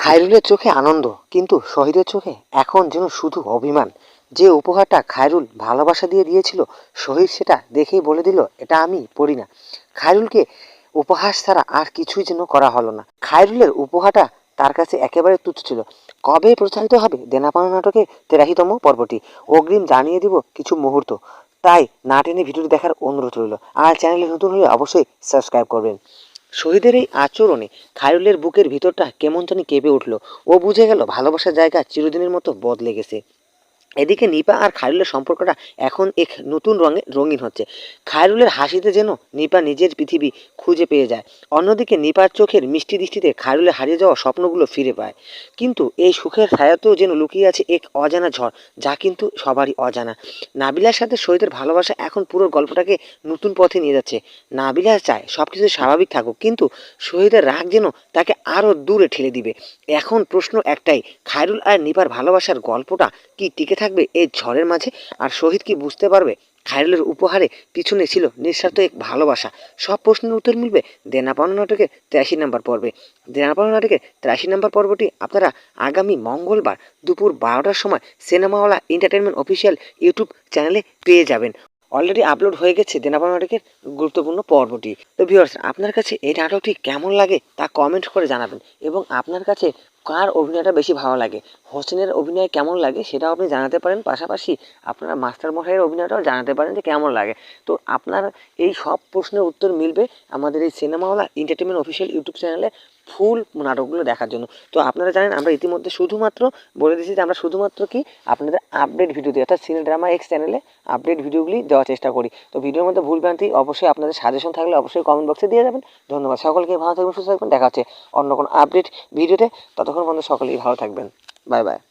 খায়রুলের চোখে আনন্দ, কিন্তু শহীদের চোখে এখন যেন শুধু অভিমান। যে উপহারটা খায়রুল ভালোবাসা দিয়ে দিয়েছিল, শহীদ সেটা দেখেই বলে দিল, এটা আমি পড়ি না। খায়রুলকে উপহাস ছাড়া আর কিছুই যেন করা হলো না। খায়রুলের উপহারটা তার কাছে একেবারে তুচ্ছ ছিল। কবে প্রচারিত হবে দেনাপানা নাটকের তেরাহিতম পর্বটি? অগ্রিম জানিয়ে দিব কিছু মুহূর্ত। তাই না টেনে ভিডিওটি দেখার অনুরোধ রইল। আর চ্যানেলে নতুন হলে অবশ্যই সাবস্ক্রাইব করবেন। শহীদের এই আচরণে খায়রুলের বুকের ভিতরটা কেমন জানি কেঁপে উঠল। ও বুঝে গেল ভালোবাসার জায়গা চিরদিনের মতো বদলে গেছে। এদিকে নিপা আর খায়রুলের সম্পর্কটা এখন এক নতুন রঙে রঙিন হচ্ছে। খায়রুলের হাসিতে যেন নিপা নিজের পৃথিবী খুঁজে পেয়ে যায়। অন্যদিকে নিপার চোখের মিষ্টি দৃষ্টিতে খায়রুলে হারিয়ে যাওয়া স্বপ্নগুলো ফিরে পায়। কিন্তু এই সুখের ছায়াতেও যেন লুকিয়ে আছে এক অজানা ঝড়, যা কিন্তু সবারই অজানা। নাবিলার সাথে শহীদের ভালোবাসা এখন পুরো গল্পটাকে নতুন পথে নিয়ে যাচ্ছে। নাবিলা চায় সব কিছু স্বাভাবিক থাকুক, কিন্তু শহীদের রাগ যেন তাকে আরও দূরে ঠেলে দিবে। এখন প্রশ্ন একটাই, খায়রুল আর নিপার ভালোবাসার গল্পটা কি টিকে থাকবে এই ঝড়ের মাঝে। আর শহীদ কি বুঝতে পারবে? খায়রুলের উপহারে পিছনে ছিল নিঃস্বার্থ এক ভালোবাসা। সব প্রশ্নের উত্তর মিলবে দেনা পাওনা নাটকের তিরাশি নম্বর পর্বে। দেনা পাওনা নাটকের তিরাশি নম্বর পর্বটি আপনারা আগামী মঙ্গলবার দুপুর বারোটার সময় সিনেমাওয়ালা এন্টারটেনমেন্ট অফিসিয়াল ইউটিউব চ্যানেলে পেয়ে যাবেন। অলরেডি আপলোড হয়ে গেছে দেনাপাওনা নাটকের গুরুত্বপূর্ণ পর্বটি। তো ভিউয়ার্স, আপনার কাছে এই নাটকটি কেমন লাগে তা কমেন্ট করে জানাবেন এবং আপনার কাছে কার অভিনয়টা বেশি ভালো লাগে? হোসেনের অভিনয় কেমন লাগে সেটাও আপনি জানাতে পারেন। পাশাপাশি আপনার মাস্টার মশাইয়ের অভিনয়টাও জানাতে পারেন যে কেমন লাগে। তো আপনার এই সব প্রশ্নের উত্তর মিলবে আমাদের এই সিনেমাওয়ালা এন্টারটেনমেন্ট অফিসিয়াল ইউটিউব চ্যানেলে। ফুল নাটকগুলো দেখার জন্য। তো আপনারা জানেন, আমরা ইতিমধ্যে শুধুমাত্র বলে দিয়েছি যে আমরা শুধুমাত্র কি আপনাদের আপডেট ভিডিও দিই অর্থাৎ সিনে ড্রামা এক্স চ্যানেলে আপডেট ভিডিওগুলি দেওয়ার চেষ্টা করি। তো ভিডিওর মধ্যে ভুলভ্রান্তি অবশ্যই আপনাদের সাজেশন থাকলে অবশ্যই কমেন্ট বক্সে দিয়ে যাবেন। ধন্যবাদ সকলকে, ভালো থাকবেন, সুস্থ থাকবেন, দেখা হচ্ছে অন্য কোনো আপডেট ভিডিওতে ততক্ষণ পর্যন্ত সকলেই ভালো থাকবেন। Bye bye